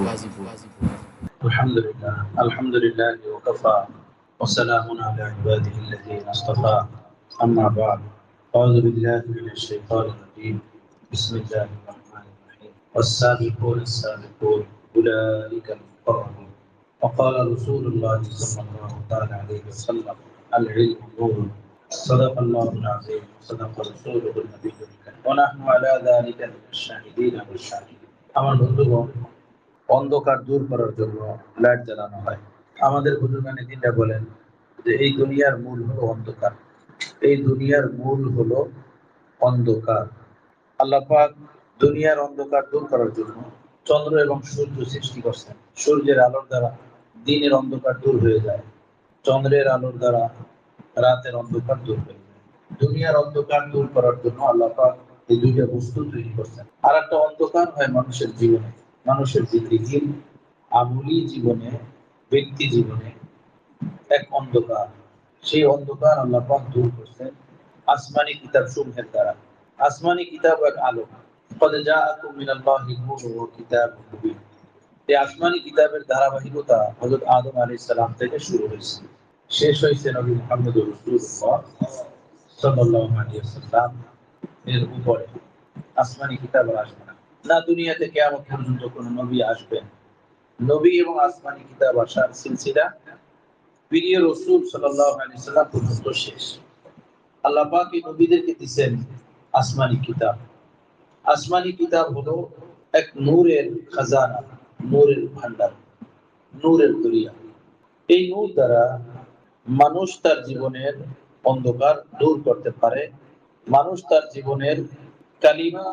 الحمد لله الحمد لله وكفى. وسلام على عباده الذين اصطفى. أما بعد. أعوذ بالله من الشيطان الرجيم. بسم الله الرحمن الرحيم. والسابقون السابقون. أولئك المقربون وقال رسول الله صلى الله عليه وسلم العلم نور. صدق الله العظيم. صدق رسوله النبي الكريم. ونحن على ذلك من الشاهدين والشاهدين أمر بندقهم অন্ধকার দূর করার জন্য লাইট জ্বালানো হয়। আমাদের বুজুর্গানি দিনটা বলেন যে, এই দুনিয়ার মূল হলো অন্ধকার। এই দুনিয়ার মূল হলো অন্ধকার। আল্লাহ পাক দুনিয়ার অন্ধকার দূর করার জন্য চন্দ্র এবং সূর্য সৃষ্টি করছেন। সূর্যের আলোর দ্বারা দিনের অন্ধকার দূর হয়ে যায়। চন্দ্রের আলোর দ্বারা রাতের অন্ধকার দূর হয়ে যায়। দুনিয়ার অন্ধকার দূর করার জন্য আল্লাহ পাক এই দুইটা বস্তু তৈরি করছেন। আর একটা অন্ধকার হয় মানুষের জীবনে। মানুষের জিন্দিগির আমলি জীবনে ব্যক্তি জীবনে এক অন্ধকার সেই অন্ধকার আল্লাহ পাক দূর করছেন আসমানি কিতাব সমূহের দ্বারা আসমানি কিতাব এক আলো قد جاءكم من الله نور وكتاب مبين এই আসমানি কিতাবের ধারাবাহিকতা হযরত আদম আলাইহিস সালাম থেকে শুরু হয়েছে শেষ হয়েছে নবী মুহাম্মদ রাসূলুল্লাহ সাল্লাল্লাহু আলাইহি ওয়াসাল্লাম এর উপরে আসমানি কিতাব আর আসবে না দুনিয়াতে কিয়ামত পর্যন্ত কোন নবী আসবেন। নবী এবং আসমানি কিতাব আসার সিলসিলা প্রিয় রসুল সাল্লাম পর্যন্ত শেষ। নবীদেরকে দিয়েছেন আসমানি কিতাব। আসমানি কিতাব হলো এক নূরের খাজানা, নূরের ভান্ডার নূরের দরিয়া। এই নূর দ্বারা মানুষ তার জীবনের অন্ধকার দূর করতে পারে। মানুষ তার জীবনের কালিমা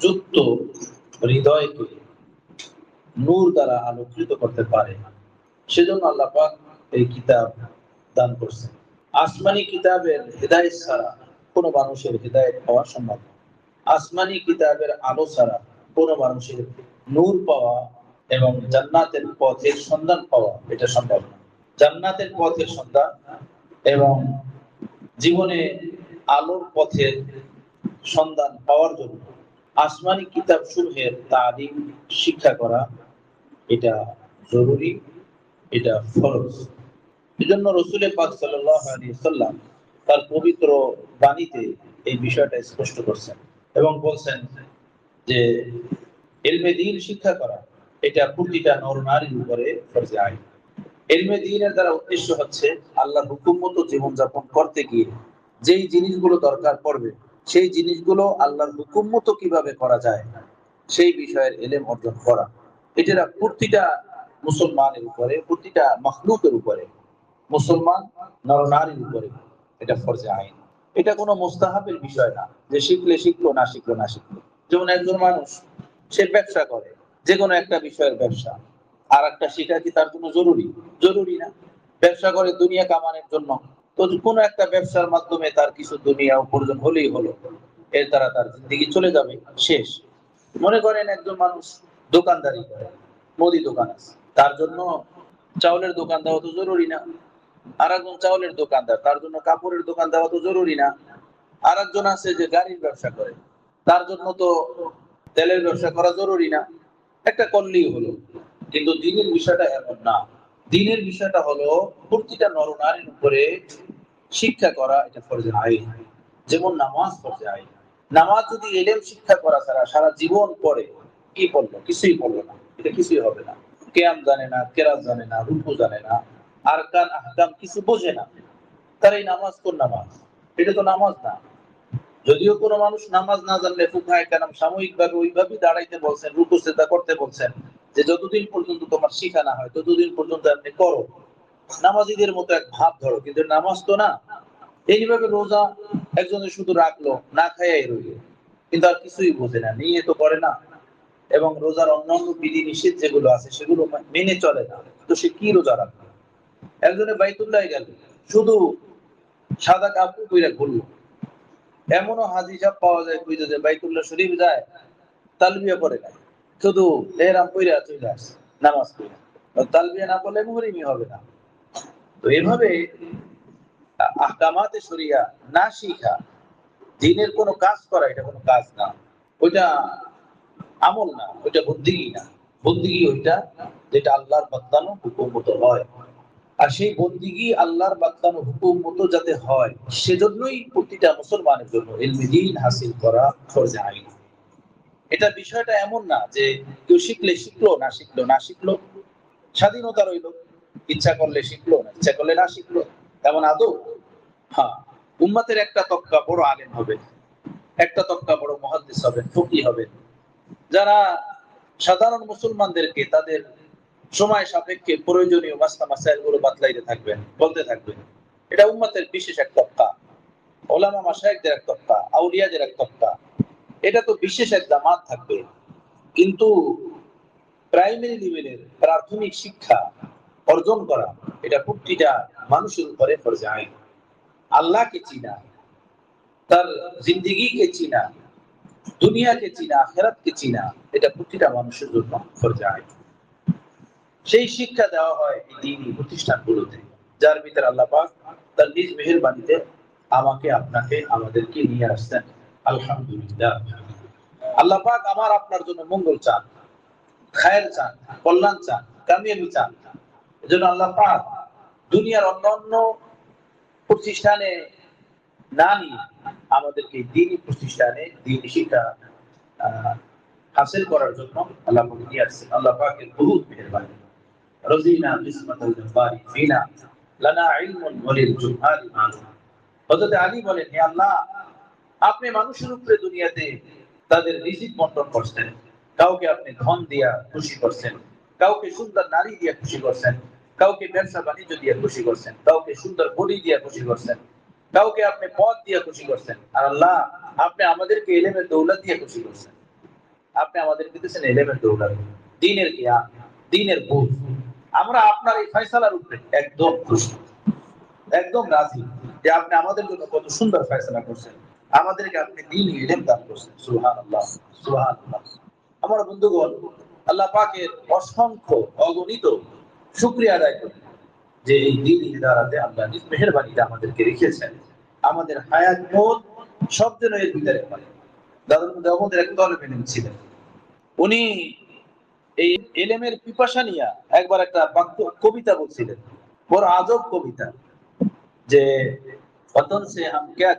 যুক্ত হৃদয়কে নূর দ্বারা আলোকিত করতে পারে সেজন্য আল্লাহ পাক এই কিতাব দান করছেন। আসমানি কিতাবের হৃদায়ত ছাড়া কোনো মানুষের হৃদায়ত পাওয়া সম্ভব আসমানি কিতাবের আলো ছাড়া কোনো মানুষের নূর পাওয়া এবং জান্নাতের পথের সন্ধান পাওয়া এটা সম্ভব না। জান্নাতের পথের সন্ধান এবং জীবনে আলোর পথের সন্ধান পাওয়ার জন্য আসমানি কিতাব সমূহের তালিম, শিক্ষা করা, এটা জরুরি, এটা ফরজ। এজন্য রসুলের পাক সাল্লাম তার পবিত্র বাণীতে এই বিষয়টা স্পষ্ট করছেন এবং বলছেন যে, এলমে দিন শিক্ষা করা, এটা প্রতিটা নর নারীর উপরে ফরজে আইন। এলমে দিনের দ্বারা উদ্দেশ্য হচ্ছে আল্লাহ হুকুম মতো জীবনযাপন করতে গিয়ে যেই জিনিসগুলো দরকার পড়বে সেই জিনিসগুলো আল্লাহর হুকুম মতো কীভাবে করা যায়, সেই বিষয়ের এলেম অর্জন করা। এটা প্রতিটা মুসলমানের উপরে, প্রতিটা মখলুকের উপরে, মুসলমান নরনারীর উপরে এটা ফরজে আইন। এটা কোনো মোস্তাহাবের বিষয় না, যে শিখলে শিখলো, না শিখলো না শিখলো। যেমন একজন মানুষ, সে ব্যবসা করে, যে কোনো একটা বিষয়ের ব্যবসা। আর একটা শিখা কি তার জন্য জরুরি? জরুরি না। ব্যবসা করে দুনিয়া কামানোর জন্য। তো কোনো একটা ব্যবসার মাধ্যমে তার কিছু দুনিয়া উপার্জন হলেই হলো, এর দ্বারা তার জিন্দিগি চলে যাবে, শেষ। মনে করেন একজন মানুষ দোকানদারি করে, মুদি দোকান আছে, তার জন্য চাউলের দোকান দেওয়া তো জরুরি না। আর একজন চাউলের দোকানদার, তার জন্য কাপড়ের দোকান দেওয়া তো জরুরি না। আর একজন আছে যে গাড়ির ব্যবসা করে, তার জন্য তো তেলের ব্যবসা করা জরুরি না। একটা করলেই হলো, কিন্তু দিনের বিষয়টা এমন না। দিনের বিষয়টা হলো প্রতিটা নরনারীর উপরে শিক্ষা করা এটা ফরজে আইন যেমন নামাজ ফরজে আইন নামাজ যদি এলেম শিক্ষা করা ছাড়া সারা জীবন পড়ে, কি পড়ল কিছুই পড়ল না। এটা কিছুই হবে না। কেয়াম জানে না, কেরাত জানে না, রুকু জানে না, আরকান, আহকাম কিছু বোঝে না। তার এই নামাজ কোন নামাজ? এটা তো নামাজ না। যদিও কোনো মানুষ নামাজ না জানলে ফুকায় কেন? সাময়িক ভাবে ওইভাবেই দাঁড়াইতে বলছেন, রুকু সেটা করতে বলছেন। যে যতদিন পর্যন্ত তোমার শিখা না হয়, ততদিন পর্যন্ত আপনি করো। নামাজিদের মতো এক ভাব ধরো, কিন্তু নামাজ তো না। এইভাবে রোজা একজনের শুধু রাখল, না খাইয়াই রইল। কিন্তু আর কিছুই বোঝে না, নিয়ে তো করে না। এবং রোজার অন্যান্য বিধি নিষেধ যেগুলো আছে, সেগুলো মেনে চলে না। তো সে কি রোজা রাখবে একজনে বাইতুল্লাহ গেল, শুধু সাদা কাপড় কইরা ঘুরলো। এমনও হাজি সাহেব পাওয়া যায় কইতে যে বাইতুল্লাহ শরীফ যায়, তালবিয়া পরে না। শুধু এরাম কইরা চলে আসে নামাজ পড়ে তালবিয়া না পড়লে মুহরিমি হবে না। তো এভাবে আহকামাতে শরিয়া না শিখা, দিনের কোনো কাজ করা এটা কোনো কাজ না। ওইটা আমল না, ওইটা বুদ্ধি না। বন্দিগি ওইটা যেটা আল্লাহর বাদ্দানো হুকুম মতো হয়। আর সেই বন্দিগি আল্লাহর বাদ্দানো হুকুম মতো যাতে হয়, সেজন্যই প্রতিটা মুসলমানের জন্য ইলমিদিন হাসিল করা ফরজে আইন। এটা বিষয়টা এমন না যে কেউ শিখলে শিখলো, না শিখলো না শিখলো। স্বাধীনতা রইল। ইচ্ছা করলে শিখলো, না ইচ্ছা করলে না শিখলো। তেমন আদৌ? হ্যাঁ উম্মাতের একটা তক্কা বড় আলেম হবে, একটা তক্কা বড় মহাদ্দিস হবেন ফকি হবেন যারা সাধারণ মুসলমানদেরকে তাদের সময় সাপেক্ষে প্রয়োজনীয় মাস্তা মাসাইলগুলো বাতলাইতে থাকবেন বলতে থাকবেন এটা উম্মাতের বিশেষ এক তক্কা। ওলামা মাসায়কদের এক তক্কা, আউলিয়াদের এক তক্কা। এটা তো বিশেষ এক জামাত থাকবে। কিন্তু প্রাইমারি লেভেলের প্রাথমিক শিক্ষা অর্জন করা, এটা প্রতিটা মানুষের উপরে আইন। আল্লাহকে চিনা, তার জিন্দিগিকে চিনা, দুনিয়াকে চিনা, আখেরাতকে চিনা, এটা প্রতিটা মানুষের জন্য আইন। সেই শিক্ষা দেওয়া হয় এই দিনই প্রতিষ্ঠানগুলোতে, যার ভিতরে আল্লাহ পাক তার নিজ মেহেরবানিতে আমাকে, আপনাকে, আমাদেরকে নিয়ে আসছেন। আলহামদুলিল্লাহ। আল্লাহ পাক আমার আপনার জন্য মঙ্গল চান, খায়ের চান, কল্যাণ চান, কামিয়াবি চান। এজন্য আল্লাহ পাক দুনিয়ার অন্যান্য প্রতিষ্ঠানে না নিয়ে আমাদেরকে দিনই প্রতিষ্ঠানে দিনই শিক্ষা হাসিল করার জন্য আল্লাহ পাক নিয়ে আসছেন। আল্লাহ পাকের বহুত মেহেরবানি। রজিনা বিসমাতাল জব্বারি ফিনা, লানা ইলমুন ওয়ালিল জুহালি মালুম হযরত আলী বলেন, হে আল্লাহ আপনি মানুষের উপরে দুনিয়াতে তাদের রিজিক বন্টন করছেন। কাউকে আপনি ধন দিয়া খুশি করছেন, কাউকে সুন্দর নারী দিয়া খুশি করছেন, কাউকে ব্যবসা বাণিজ্য দিয়ে খুশি করছেন, কাউকে সুন্দর বডি দিয়া খুশি করছেন, কাউকে আপনি পদ দিয়ে খুশি করছেন। আর আল্লাহ, আপনি আমাদেরকে এলেমের দৌলত দিয়ে খুশি করছেন। আপনি আমাদেরকে দিয়েছেন এলেমের দৌলত। দিনের জ্ঞান দিনের বুঝ। আমরা আপনার এই ফয়সালার উপরে একদম খুশি। একদম রাজি যে আপনি আমাদের জন্য কত সুন্দর ফয়সালা করছেন। আমাদেরকে আপনি দিন এলেম দান করছেন সুহান আল্লাহ সুহান আল্লাহ আমার বন্ধুগণ, আল্লাহ পাকের অসংখ্য অগণিত শুক্রিয়া আদায় করি যে এই দিন ইদারাতে আল্লাহ নিজ মেহরবানিতে আমাদেরকে রেখেছেন। আমাদের হায়াত মত সব যেন এর ভিতরে পারে দাদুর মধ্যে আমাদের এক দল ছিলেন উনি এই এলেমের পিপাসা নিয়া একবার একটা বাক্য, কবিতা বলছিলেন। বড় আজব কবিতা যে পতন সে হাম ক্যা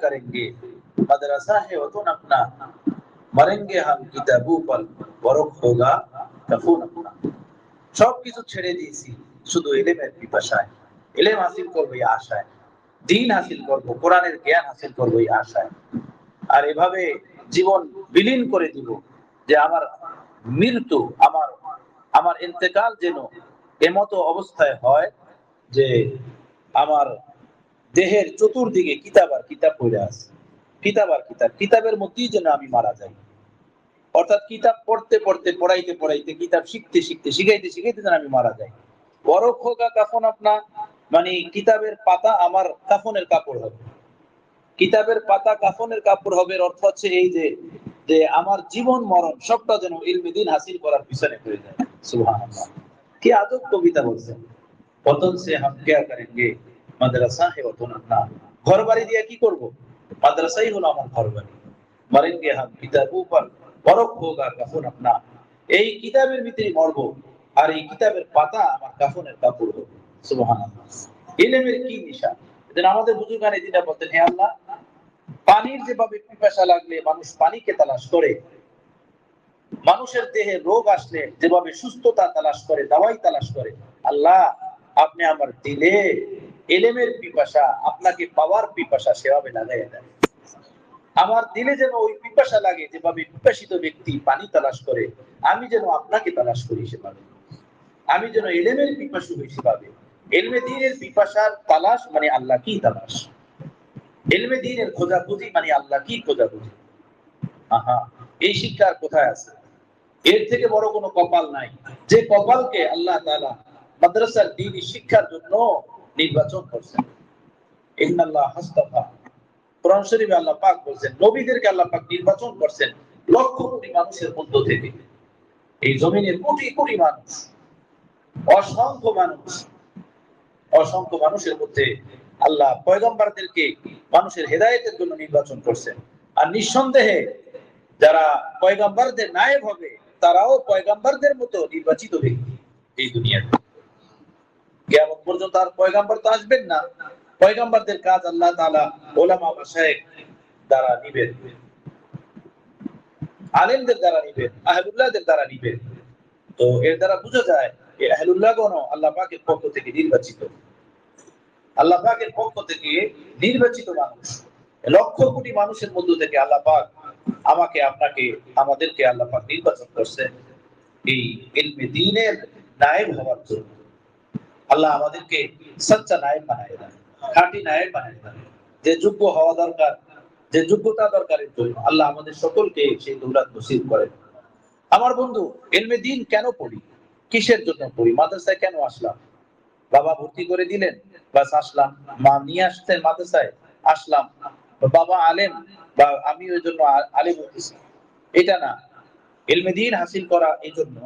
मदरसा है वतन अपना मरेंगे हम किताबों पर বরক হোগা তখন আপনা সবকিছু ছেড়ে দিয়েছি শুধু এলেমের পিপাসায় এলেম হাসিল করবো এই আশায় দিন হাসিল করবো কোরআনের জ্ঞান হাসিল করবো এই আশায় আর এভাবে জীবন বিলীন করে দিব যে আমার মৃত্যু আমার আমার ইন্তেকাল যেন এমতো অবস্থায় হয় যে আমার দেহের চতুর্দিকে কিতাব আর কিতাব পড়ে আছে কিতাব আর কিতাব। কিতাবের মধ্যেই যেন আমি মারা যাই। অর্থাৎ কিতাব পড়তে পড়তে, পড়াইতে পড়াইতে, কিতাব শিখতে শিখতে, শিখাইতে শিখাইতে যেন আমি মারা যাই। বরফ হোক কাফন আপনা মানে কিতাবের পাতা আমার কাফনের কাপড় হবে। কিতাবের পাতা কাফনের কাপড় হবে অর্থ হচ্ছে এই যে যে আমার জীবন মরণ সবটা যেন ইলমিদিন হাসিল করার পিছনে পড়ে যায়। সুহান কি আদব কবিতা বলছেন পতন সে হাম কেয়া করেন গে মাদ্রাসা হে অতন আপনা। ঘর বাড়ি দিয়ে কি করব? মাদ্রাসাই হলো আমার ঘর বাড়ি কিতাবু পর বরফ হোগা কাফন আপনা এই কিতাবের ভিতরে মরব আর এই কিতাবের পাতা আমার কাফনের কাপড় সুবহানাল্লাহ। ইলমের কি নিশা? আমাদের বলতেন, হে আল্লাহ, পানির যেভাবে পিপাসা লাগলে মানুষ পানিকে তালাশ করে, মানুষের দেহে রোগ আসলে যেভাবে সুস্থতা তালাশ করে, দাওয়াই তালাশ করে, আল্লাহ, আপনি আমার দিলে এলেমের পিপাসা, আপনাকে পাওয়ার পিপাসা সেভাবে লাগাই দেয়। আমার দিলে যেন ওই পিপাসা লাগে, যেভাবে পিপাসিত ব্যক্তি পানি তালাশ করে, আমি যেন আপনাকে তালাশ করি সেভাবে। আমি যেন এলেমের পিপাসু হই সেভাবে। এলমে দিনের পিপাসার তালাশ মানে আল্লাহ কি তালাশ। এলমে দিনের খোঁজাখুঁজি মানে আল্লাহ কি খোঁজাখুঁজি। আহা, এই শিক্ষার কোথায় আছে? এর থেকে বড় কোনো কপাল নাই। যে কপালকে আল্লাহ তালা মাদ্রাসার দিনী শিক্ষার জন্য নির্বাচন করছেন। ইন্নাল্লাহ হাসতাফা কোরআন শরীফে আল্লাহ পাক বলছেন, নবীদেরকে আল্লাহ পাক নির্বাচন করছেন লক্ষ কোটি মানুষের মধ্য থেকে। এই জমিনে কোটি কোটি মানুষ, অসংখ্য মানুষ, অসংখ্য মানুষের মধ্যে আল্লাহ পয়গম্বরদেরকে মানুষের হেদায়েতের জন্য নির্বাচন করছেন। আর নিঃসন্দেহে যারা পয়গম্বরদের নায়েব হবে, তারাও পয়গাম্বারদের মতো নির্বাচিত ব্যক্তি এই দুনিয়াতে। কেমন পর্যন্ত আর তো আসবেন না। পয়গাম্বারদের কাজ আল্লাহ তাআলা ওলামা দ্বারা নিবেন। আলেমদের দ্বারা নিবেন দ্বারা নিবেন। তো এর দ্বারা যায় আল্লাহ পাকের পক্ষ থেকে নির্বাচিত। আল্লাহ পাকের পক্ষ থেকে নির্বাচিত মানুষ। লক্ষ কোটি মানুষের মধ্য থেকে আল্লাহ পাক আমাকে, আপনাকে, আমাদেরকে আল্লাহ পাক নির্বাচন করছেন। এই দ্বীনের নায়েব হওয়ার জন্য। আল্লাহ আমাদেরকে সচ্চা নায়েব বানায় দেন, খাঁটি নায়েব বানায় দেন। যে যোগ্য হওয়া দরকার, যে যোগ্যতা দরকারের জন্য আল্লাহ আমাদের সকলকে সেই দৌলত নসিব করেন। আমার বন্ধু, এলমে দিন কেন পড়ি? কিসের জন্য পড়ি? মাদ্রাসায় কেন আসলাম? বাবা ভর্তি করে দিলেন, বাস আসলাম। মা নিয়ে আসতেন মাদ্রাসায়, আসলাম। বাবা আলেম, বা আমি ওই জন্য আলেম হতেছি এটা না। এলমে দিন হাসিল করা এই জন্য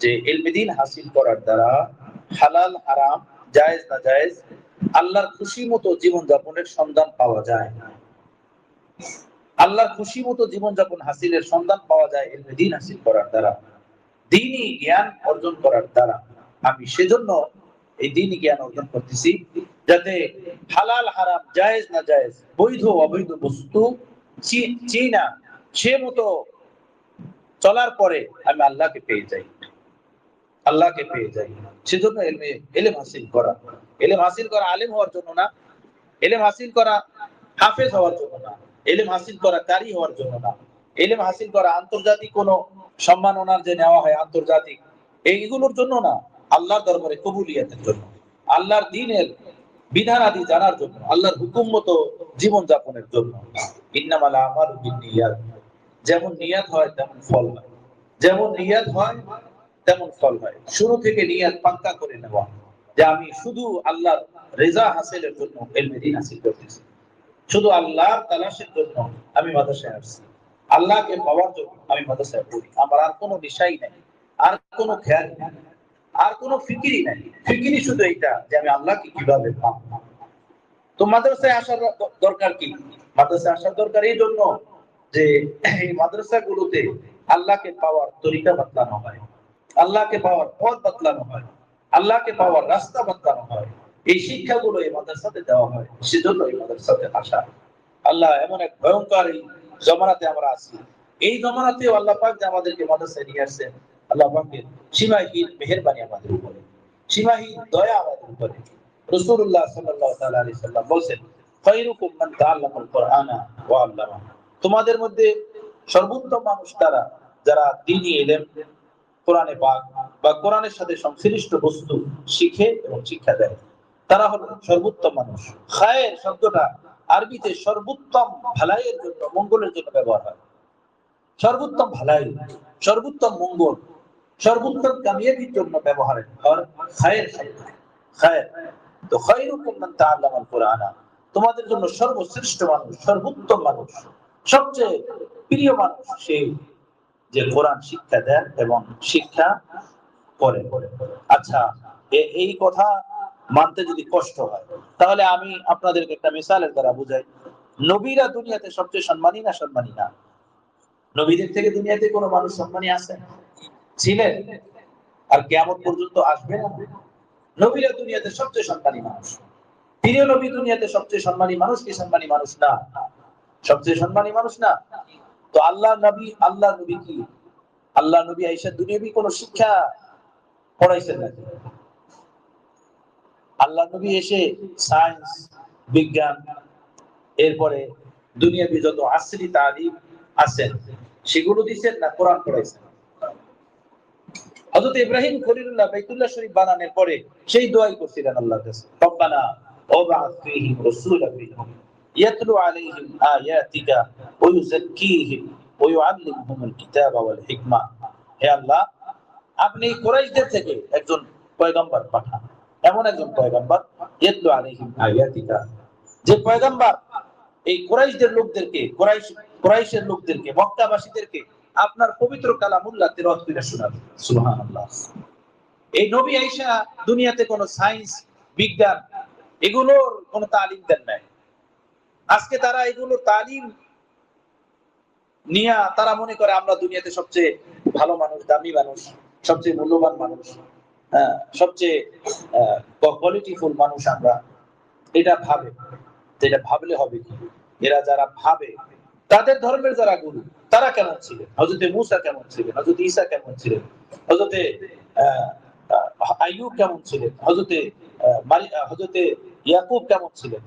যে এলমে দিন হাসিল করার দ্বারা হালাল, হারাম, জায়েজ না জায়েজ আল্লাহর খুশি মতো জীবন যাপনের সন্ধান পাওয়া যায় আল্লাহর খুশি মতো জীবনযাপন হাসিলের সন্ধান পাওয়া যায় এলমে দিন হাসিল করার দ্বারা। দিনই জ্ঞান অর্জন করার দ্বারা। আমি সেজন্য এই দিনই জ্ঞান অর্জন করতেছি, যাতে হালাল, হারাম, জায়েজ না জায়েজ বৈধ, অবৈধ বস্তু চিনা সে মতো চলার পরে আমি আল্লাহকে পেয়ে যাই। আল্লাহকে পেয়ে যাই সেজন্য এলমে, এলেম হাসিল করা। এলেম হাসিল করা আলেম হওয়ার জন্য না। এলেম হাসিল করা হাফেজ হওয়ার জন্য না। এলেম হাসিল করা কারি হওয়ার জন্য না। এলেম হাসিল করা আন্তর্জাতিক কোন সম্মাননার যে নেওয়া হয় আন্তর্জাতিক, এইগুলোর জন্য না, আল্লাহর দরবারে কবুলিয়াতের জন্য। আল্লাহর দিনের বিধান আদি জানার জন্য, আল্লাহর হুকুম মতো জীবন যাপনের জন্য। ইন্নামালা আমার নিয়াত। যেমন নিয়াত হয়, তেমন ফল হয়। যেমন নিয়াত হয় তেমন ফল হয়। শুরু থেকে নিয়াত পাক্কা করে নেওয়া। যে আমি শুধু আল্লাহর রেজা হাসিলের জন্য এলমে দিন হাসিল করতেছি। শুধু আল্লাহর তালাশের জন্য আমি মাদ্রাসায় আসছি। আল্লাহকে পাওয়ার জন্য আমি মাদ্রাসায় পড়ি। আমার আর কোনো নেশাই নাই। আর কোনো খেয়াল নাই। আর কোনো ফিকিরি নাই। ফিকিরি শুধু এইটা যে আমি আল্লাহকে কীভাবে পাবো? তো মাদ্রাসায় আসার দরকার কি? মাদ্রাসায় আসার দরকার এই জন্য যে এই মাদ্রাসাগুলোতে আল্লাহকে পাওয়ার তরিকা বাতলানো হয়। আল্লাহকে পাওয়ার পথ বাতলানো হয়, আল্লাহকে পাওয়ার রাস্তা বাতলানো হয়, এই শিক্ষাগুলো এই মাদ্রাসাতে দেওয়া হয়, সেজন্য এই মাদ্রাসাতে আসা। আল্লাহ এমন এক ভয়ঙ্কর এই জমানাতে আমরা আছি। এই জমানাতেও আল্লাহ পাক যে আমাদেরকে মাদ্রাসায় নিয়ে আসছেন, আল্লাহ পাকের সীমাহীন মেহেরবানি আমাদের উপরে, সীমাহীন দয়া আমাদের উপরে। তাআলা আলাইহি সাল্লাম বলেন খায়রুকুম মান কুরআনা ওয়া আল্লামা তোমাদের মধ্যে সর্বোত্তম মানুষ তারা, যারা দ্বীনি ইলম কোরআনে পাক বা কোরআনের সাথে সংশ্লিষ্ট বস্তু শিখে এবং শিক্ষা দেয়। তারা হলো সর্বোত্তম মানুষ। খায়ের শব্দটা আরবিতে সর্বোত্তম ভালাইয়ের জন্য, মঙ্গলের জন্য ব্যবহার হয়। সর্বোত্তম ভালাই, সর্বোত্তম মঙ্গল, সর্বোত্তম কামিয়াবির জন্য ব্যবহার খায়ের শব্দ। খায়ের, তো খায়রুকুম মান তাআল্লামাল কুরআনা, তোমাদের জন্য সর্বশ্রেষ্ঠ মানুষ, সর্বোত্তম মানুষ, সবচেয়ে প্রিয় মানুষ সেই যে কোরআন শিক্ষা দেন এবং শিক্ষা করে। আচ্ছা এই কথা মানতে যদি কষ্ট হয়, তাহলে আমি আপনাদেরকে একটা মিসালের দ্বারা বুঝাই। নবীরা দুনিয়াতে সবচেয়ে সম্মানী না সম্মানী না? নবীদের থেকে দুনিয়াতে কোনো মানুষ সম্মানী আছে? ছিলেন? আর কেমন পর্যন্ত আসবে না? নবীরা দুনিয়াতে সবচেয়ে সম্মানী মানুষ। প্রিয় নবী দুনিয়াতে সবচেয়ে সম্মানী মানুষ কি সম্মানী মানুষ না? সবচেয়ে সম্মানী মানুষ না? তো আল্লাহ নবী আল্লাহ নবী কি? আল্লাহ নবী আইসা দুনিয়াবি কোন শিক্ষা পড়াইছেন নাকি? আল্লাহ নবী এসে সায়েন্স বিজ্ঞান, এরপরে দুনিয়াবি যত আসলি তালিম আছেন, সেগুলো দিচ্ছেন না কোরআন পড়াইছেন? হযরত ইব্রাহিম খলিলুল্লাহ বাইতুল্লাহ শরীফ বানানোর পরে সেই দোয়াই করছিলেন আল্লাহর কাছে, রব্বানা ওবা'আথ ফীহিম রাসূলাম মিনহুম। ইউযাক্কিহিম ওয়া ইউআল্লিমুহুমুল কিতাবা ওয়াল হে আল্লাহ, আপনি কুরাইশদের থেকে একজন পয়গম্বর পাঠান। এমন একজন পয়গম্বর আলাইহিম আয়াতিকা। যে পয়গম্বর এই কুরাইশদের লোকদেরকে, কুরাইশ, কুরাইশের লোকদেরকে, মক্কাবাসীদেরকে আপনার পবিত্র কালামুল্লাহ তেলাওয়াত করে শোনাবে। সুবহানাল্লাহ। এই নবী আয়েশা দুনিয়াতে কোনো সায়েন্স, বিজ্ঞান, এগুলোর কোনো তালিম দেন নাই। আজকে তারা এগুলো তালিম নিয়া তারা মনে করে আমরা দুনিয়াতে সবচেয়ে ভালো মানুষ, দামি মানুষ, সবচেয়ে মূল্যবান মানুষ হ্যাঁ সবচেয়ে কোয়ালিটিফুল মানুষ আমরা। এটা ভাবে। এটা ভাবলে হবে কি? এরা যারা ভাবে, তাদের ধর্মের যারা গুরু, তারা কেমন ছিলেন? হজরতে মুসা কেমন ছিলেন? হজরত ঈসা কেমন ছিলেন? হজরতে আইয়ুব কেমন ছিলেন? হজরতে হজরতে ইয়াকুব কেমন ছিলেন?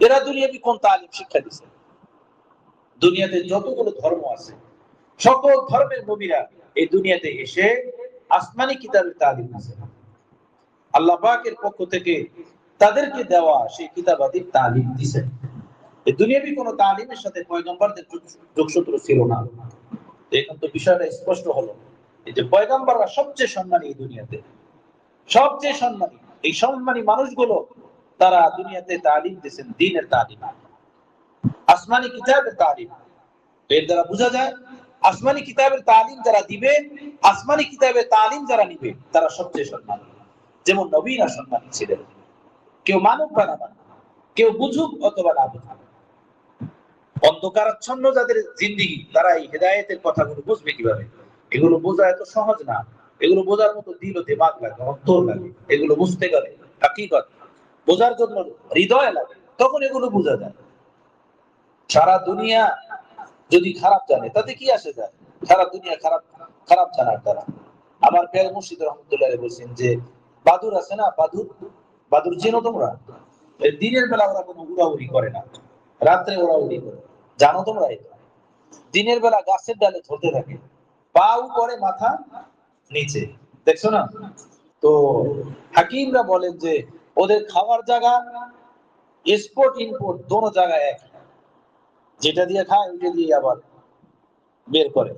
এরা দুনিয়াবি কোন তালিম শিক্ষা দিছে? দুনিয়াতে যতগুলো ধর্ম আছে, সকল ধর্মের নবীরা এই দুনিয়াতে এসে আসমানি কিতাবের তালিম দিছে। আল্লাহ পাকের পক্ষ থেকে তাদেরকে দেওয়া সেই কিতাবাদির তালিম দিছে। দুনিয়াবি কোন তালিমের সাথে পয়গম্বরদের যোগ- যোগসূত্র ছিল না। এখন তো বিষয়টা স্পষ্ট হলো। এই যে পয়গম্বররা সবচেয়ে সম্মানী এই দুনিয়াতে। সবচেয়ে সম্মানী। এই সম্মানী মানুষগুলো তারা দুনিয়াতে তালিম দিয়েছেন, দিনের তালিম। আসমানি কিতাবের তালিম। এর দ্বারা বোঝা যায়, আসমানি কিতাবের তালিম যারা দিবে, আসমানি কিতাবের তালিম যারা নিবে, তারা সবচেয়ে সম্মানী। যেমন নবীনা সম্মানী ছিলেন। কেউ মানুক বা না মানুক কেউ বুঝুক অথবা না বুঝুক। অন্ধকারাচ্ছন্ন যাদের জিন্দিগি, তারা এই হেদায়েতের কথাগুলো বুঝবে কীভাবে? এগুলো বোঝা এত সহজ না। এগুলো বোঝার মতো দিল, দিমাগ লাগে, অন্তর লাগে। এগুলো বুঝতে গেলে হাকিকত বোঝার জন্য হৃদয় লাগে, তখন এগুলো বোঝা যায়। সারা দুনিয়া যদি খারাপ জানে, তাতে কি আসে যায়? সারা দুনিয়া খারাপ খারাপ জানার দ্বারা। আমার পেয়ার মুর্শিদ রহমতুল্লাহ বলছেন যে, বাদুর আছে না? বাদুর? বাদুর চেনো তোমরা? দিনের বেলা ওরা কোনো উড়াউড়ি করে না। রাত্রে উড়াউড়ি করে। জানো তোমরা এটা? দিনের বেলা গাছের ডালে ধরতে থাকে। পা উপরে মাথা নিচে। দেখছ না? তো হাকিমরা বলেন যে ওদের খাওয়ার জায়গা এক্সপোর্ট ইম্পোর্ট দোনো জায়গায় এক। যেটা দিয়ে খায়, ওইটা দিয়ে আবার বের করে।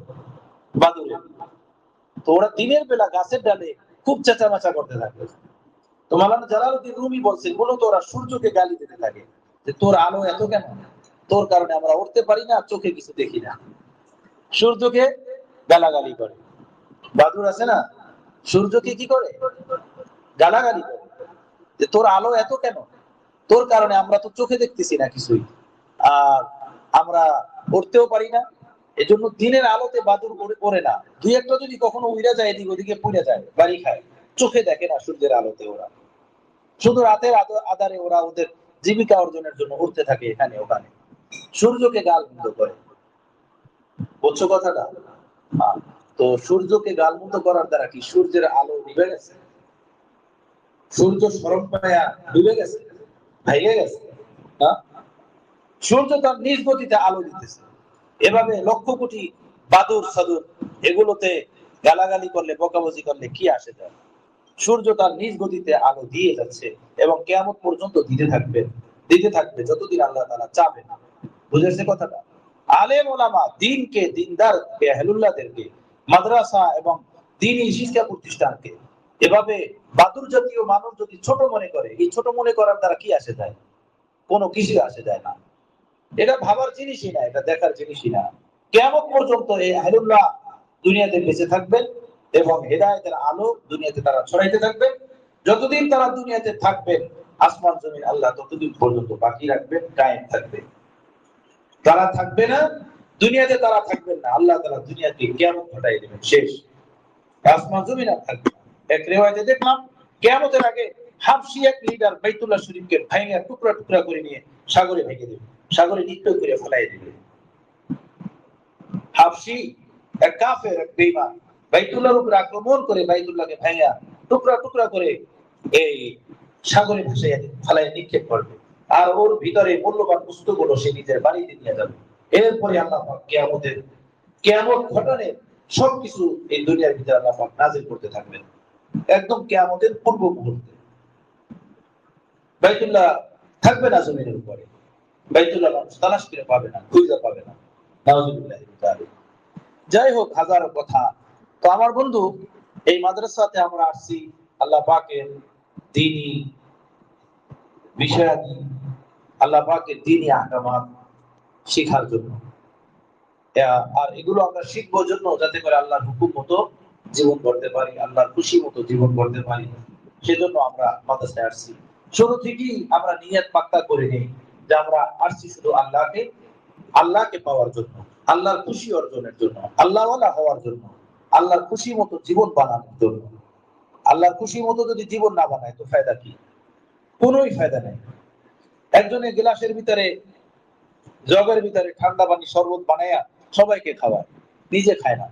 বাদুরে তো ওরা দিনের বেলা গাছের ডালে খুব চেঁচামেচা করতে থাকে। তো মালানা জালালউদ্দিন রুমি বলছেন, মূলত ওরা সূর্যকে গালি দিতে থাকে। যে তোর আলো এত কেন? তোর কারণে আমরা উঠতে পারি না, চোখে কিছু দেখি না। সূর্যকে গালাগালি করে। বাদুর আছে না? সূর্যকে কি করে? গালাগালি করে। যে তোর আলো এত কেন? তোর কারণে আমরা তো চোখে দেখতেছি না কিছুই। আর আমরা উঠতেও পারি না, এজন্য দিনের আলোতে বাদুর ওড়ে না। দুই একটা যদি কখনো উইরা যায়, এদিক ওদিকে পুড়ে যায়, বাড়ি খায়, চোখে দেখে না সূর্যের আলোতে ওরা। শুধু রাতের আধারে ওরা ওদের জীবিকা অর্জনের জন্য উঠতে থাকে এখানে, ওখানে। সূর্যকে গাল বন্ধ করে। বুঝছ কথাটা? হ্যাঁ। তো সূর্যকে গাল গালমুক্ত করার দ্বারা কি সূর্যের আলো নিভে গেছে? সূর্য সরম পায়া ডুবে গেছে ভেঙে গেছে সূর্য তার নিজ গতিতে আলো দিতেছে। এভাবে লক্ষ কোটি বাদুর, সাদুর এগুলোতে গালাগালি করলে, বকাবজি করলে কি আসে যায়? সূর্য তার নিজ গতিতে আলো দিয়ে যাচ্ছে এবং কেয়ামত পর্যন্ত দিতে থাকবে দিতে থাকবে যতদিন আল্লাহ তাআলা চাবে না। বুঝেছে কথাটা? আলেম ওলামা দিনকে দিনদার হেলুল্লাহদেরকে মাদ্রাসা এবং দিনই শিক্ষা প্রতিষ্ঠানকে এভাবে বাদুর জাতীয় মানুষ যদি ছোট মনে করে, এই ছোট মনে করার দ্বারা কি আসে যায়? কোনো কিছু আসে যায় না। এটা ভাবার জিনিসই না, এটা দেখার জিনিসই না। কেমন পর্যন্ত এই হেলুল্লাহ দুনিয়াতে বেঁচে থাকবেন এবং হেদায়তের আলো দুনিয়াতে তারা ছড়াইতে থাকবেন। যতদিন তারা দুনিয়াতে থাকবেন, আসমান, জমিন, আল্লাহ ততদিন পর্যন্ত বাকি রাখবেন, কায়েম থাকবে তারা থাকবে না, দুনিয়াতে তারা থাকবেন না। আল্লাহ তারা দুনিয়াতে কেমন ঘটাই দেবেন, শেষ। আসমান, জমিন আর থাকবে। এক রেওয়াজে দেখলাম কেমতের আগে হাফসি এক লিডার বাইতুল্লাহ শরীফকে ভেঙে টুকরা টুকরা করে নিয়ে সাগরে ভেঙে দেবে সাগরে নিক্ষেপ করে ফেলাই দেবে হাফসি এক কাফের, এক বেঈমান বাইতুল্লাহর উপর আক্রমণ করে বাইতুল্লাহকে ভেঙে টুকরা টুকরা করে এই সাগরে ভেসে ফেলাই নিক্ষেপ করবে। আর ওর ভিতরে মূল্যবান বস্তুগুলো সে নিজের বাড়িতে নিয়ে যাবে। এরপরে আল্লাহ কিয়ামতের কিয়ামত ঘটনে সবকিছু এই দুনিয়ার ভিতরে আল্লাহ নাজিল করতে থাকবেন। একদম কিয়ামতের পূর্ব মুহূর্তে। বাইতুল্লাহ থাকবে না জমিনের উপরে। বাইতুল্লাহ মানুষ তালাশ করে পাবে না, খুঁজে পাবে না। যাই হোক কথা। তো আমার বন্ধু, এই মাদ্রাসাতে আমরা আসছি আল্লাহ পাকের দিনই বিষয়াদি আল্লাহ পাকের দিনই শেখার জন্য। আর এগুলো আমরা শিখব জন্য যাতে করে আল্লাহর হুকুম মতো জীবন করতে পারি, আল্লাহর খুশি মতো জীবন করতে পারি, সেজন্য আমরা মাদ্রাসায় আসছি। শুরু থেকেই আমরা নিয়ত পাক্কা করে নেই যে আমরা আসছি শুধু আল্লাহকে আল্লাহকে পাওয়ার জন্য, আল্লাহর খুশি অর্জনের জন্য, আল্লাহওয়ালা হওয়ার জন্য, আল্লাহর খুশি মতো জীবন বানানোর জন্য। আল্লাহর খুশি মতো যদি জীবন না বানায়, তো ফায়দা কি? কোনোই ফায়দা নেই। একজনের গ্লাসের ভিতরে, জগের ভিতরে ঠান্ডা পানি শরবত বানায়া সবাইকে খাওয়ায়, নিজে খায় না।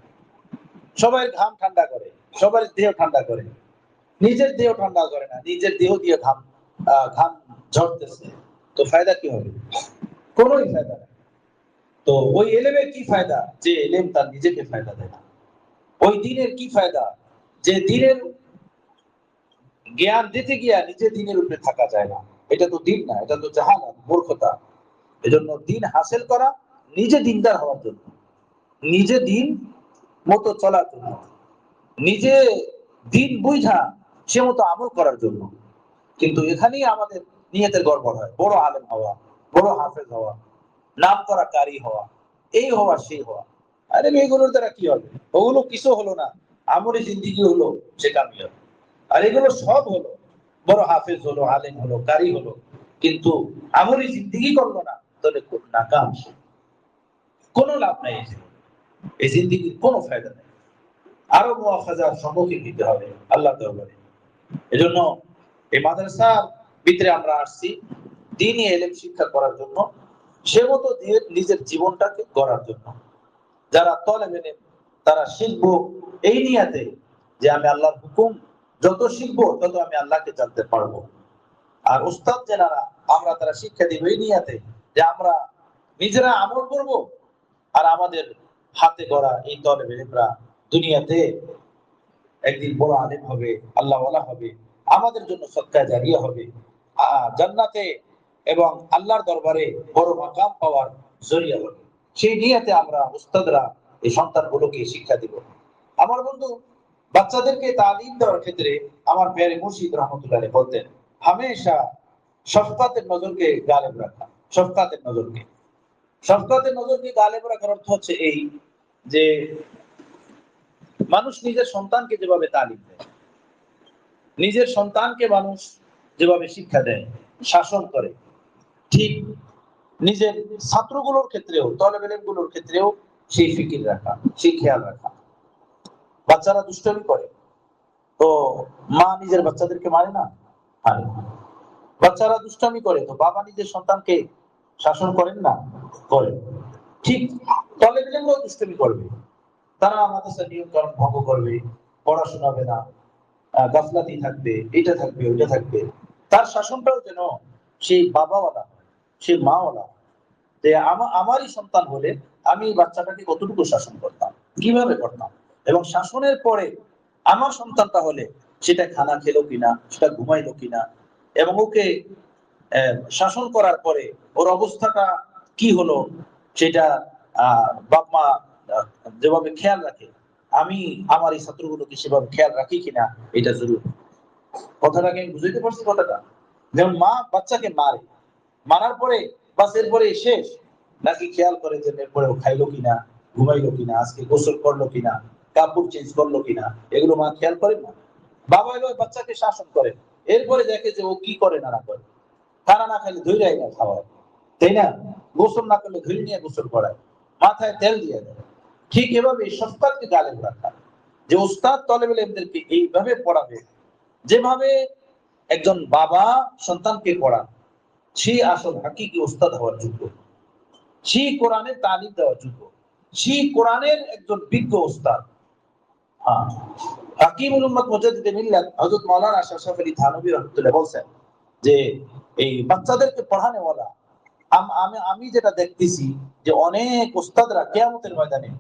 সবাই ঘাম ঠান্ডা করে সবার দেহ ঠান্ডা করে। নিজের দেহ ঠান্ডা করে না, নিজের দেহ দিয়ে ঘাম ঘাম ঝরতেছে। তো ফায়দা কি হবে? কোনোই ফায়দা নেই। তো ওই এলেমের কি ফায়দা? যে এলেম তার নিজেকে ফায়দা দেয় না। ওই দিনের কি ফায়দা? যে দিনের জ্ঞান দিতে গিয়া নিজে দিনের উপরে থাকা যায় না। এটা তো দিন না, এটা তো জাহালাত মূর্খতা। এজন্য দিন হাসিল করা, নিজে দিনদার হওয়ার জন্য। নিজে দিন মতো চলার জন্য। নিজে দিন বুঝা সে মতো আমল করার জন্য। কিন্তু এখানেই আমাদের নিয়তের গড়বড় হয়। বড় আলেম হওয়া, বড় হাফেজ হওয়া নাম করা কারি হওয়া, এই হওয়া, সেই হওয়া। আরে এগুলোর দ্বারা কি হবে? ওগুলো কিছু হলো না। আমরি জিন্দিগি হলো, সে কামি আর এগুলো সব হলো। বড় হাফেজ হলো, আলেম হলো, কারি হলো। কিন্তু আমরি জিন্দিগি করল না, তাহলে নাকাম কোনো লাভ নাই এই জিন্দিগির কোনো ফায়দা নেই। আরও মুআখাজার সম্মুখীন দিতে হবে, আল্লাহ দরবারে এজন্য এই মাদ্রাসার ভিতরে আমরা আসছি দিনই এলেম শিক্ষা করার জন্য সে মতো নিজের জীবনটাকে গড়ার জন্য। যারা তলে মেনে তারা শিখব এই নিয়াতে যে আমি আল্লাহর হুকুম, যত শিখব তত আমি আল্লাহকে জানতে পারব। আর উস্তাদ জেনারা, আমরা তারা শিক্ষা দিব এই নিয়াতে যে আমরা নিজেরা আমল করব আর আমাদের হাতে গড়া এই তলে মেনেরা দুনিয়াতে একদিন বড় আলেম হবে আল্লাহ হবে, আমাদের জন্য সৎকার জারিয়া হবে। জান্নাতে এবং আল্লাহর দরবারে বড় মাকাম পাওয়ার জরিয়া হবে। সেই নিয়াতে আমরা উস্তাদরা এই সন্তানগুলোকে শিক্ষা দিব। আমার বন্ধু, বাচ্চাদেরকে তালিম দেওয়ার ক্ষেত্রে আমার প্যারে মুর্শিদ রহমতুল্লাহ বলতেন, হামেশা শফকাতের নজরকে গালেব রাখা শফকাতের নজরকে। শফকাতের নজরকে গালেব রাখার অর্থ হচ্ছে এই যে মানুষ নিজের সন্তানকে যেভাবে তালিম দেয়, নিজের সন্তানকে মানুষ যেভাবে শিক্ষা দেয়, শাসন করে, ঠিক নিজের ছাত্রগুলোর ক্ষেত্রেও তলেবেলেগুলোর ক্ষেত্রেও সেই ফিকির রাখা, সেই খেয়াল রাখা। বাচ্চারা দুষ্টমি করে। তো মা নিজের বাচ্চাদেরকে মারে না? মারে বাচ্চারা দুষ্টামি করে, তো বাবা নিজের সন্তানকে শাসন করেন না? করে ঠিক তলেবেলেগুলো দুষ্টমি করবে তারা মাদ্রাসার নিয়ম কানুন ভঙ্গ করবে, পড়াশোনা হবে না গাফলাতি থাকবে, এটা থাকবে, ওইটা থাকবে তার শাসনটাও যেন সেই বাবাওয়ালা, সেই মাওয়ালা। যে আমা- আমারই সন্তান হলে আমি বাচ্চাটাকে কতটুকু শাসন করতাম, কীভাবে করতাম এবং শাসনের পরে আমার সন্তানটা হলে সেটা খানা খেলো কিনা, সেটা ঘুমাইলো কিনা, এবং ওকে শাসন করার পরে ওর অবস্থাটা কি হলো, সেটা বাপ মা যেভাবে খেয়াল রাখে, আমি আমার এই ছাত্রগুলোকে সেভাবে খেয়াল রাখি কিনা, এটা জরুরি। কথাটাকে আমি বুঝাইতে পারছি কথাটা? যেমন মা বাচ্চাকে মারে, মারার পরে বাস এরপরে শেষ, নাকি খেয়াল করে যে এরপরে খাইলো কিনা, ঘুমাইলো কিনা, আজকে গোসল করল কিনা, কাপড় চেঞ্জ করল কিনা, এগুলো মা খেয়াল করেন না। বাবা এলো, বাচ্চাকে শাসন করে এরপরে দেখে যে ও কি করে না না করে। খানা না খাইলে ধৈর্য না খাওয়ায় তাই না? গোসল না করলে ধৈর্য নিয়ে গোসল করায়। মাথায় তেল দিয়ে দেয় ঠিক এভাবে সস্তাদকে গালে রাখা। যে উস্তাদ তলেবেল এমদেরকে এইভাবে পড়াবে, যেভাবে একজন বাবা সন্তানকে পড়ান সেই আসল হাকিকি উস্তাদ হওয়ার যোগ্য। সেই কোরআনের তালিম দেওয়ার যোগ্য। সেই কোরআনের একজন বিজ্ঞ উস্তাদ। হ্যাঁ। হাকিমুল উম্মত মুজাদ্দিদ মিল্লাত হযরত মাওলানা আশরাফ আলী থানভী রাহমাতুল্লাহ বলছেন যে, এই বাচ্চাদেরকে পড়ানো ওয়ালা আমি আমি যেটা দেখতেছি যে অনেক উস্তাদরা কিয়ামতের ময়দানে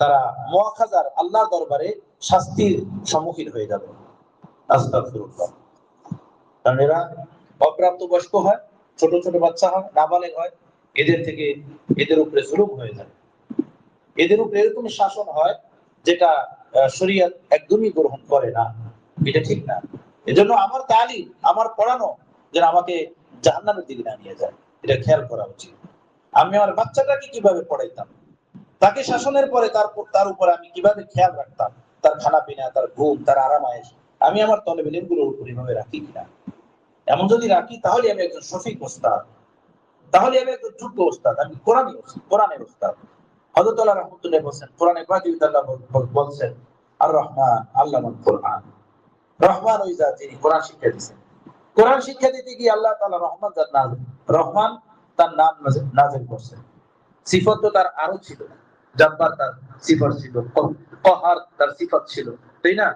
তারা মুআখাজার আল্লাহর দরবারে শাস্তির সম্মুখীন হয়ে যাবে। কারণ এরা অপ্রাপ্ত বয়স্ক হয়, ছোট ছোট বাচ্চা হয়, নাবালেগ হয়, এদের থেকে এদের উপরে জুলুম হয়ে যায়। এদের উপরে এরকম শাসন হয় যেটা শরীয়ত একদমই গ্রহণ করে না। এটা ঠিক না। এজন্য আমার তালিম, আমার পড়ানো যেন আমাকে জাহান্নামের দিকে না নিয়ে যায়। এটা খেয়াল করা উচিত। আমি আমার বাচ্চাটাকে কীভাবে পড়াইতাম? তাকে শাসনের পরে তার তার উপর আমি কীভাবে খেয়াল রাখতাম? তার খানা পিনা তার ঘুম তার আরামায়েশ আমি আমার তলেবেলেনগুলোর উপর এভাবে রাখি কিনা? এমন যদি রাখি তাহলে আমি একজন সফিক ওস্তাদ। তাহলে আমি একজন যোগ্য ওস্তাদ। আমি ওস্তাদ, কোরআনের ওস্তাদ। হযরত আল্লাহ রাহমাতুল্লাহ বলেন কোরআনে পাক বলছেন আর রহমান আল্লাহ কোরআন। রহমান ওই জাত যিনি কোরআন শিক্ষা দিচ্ছেন কোরআন শিক্ষা দিতে গিয়ে আল্লাহ তালা রহমান যার নাজ, রহমান তার নাম নাজেল করছেন সিফত তো তার আরও ছিল। জব্বার তার সিফত ছিল। কহার তার সিফত ছিল। তাই না?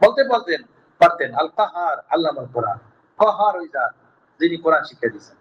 বলতে বলতেন পারতেন। আল কাহার আল্লাহ কোরআন। কহার ওই জাত যিনি কোরআন শিক্ষা দিচ্ছেন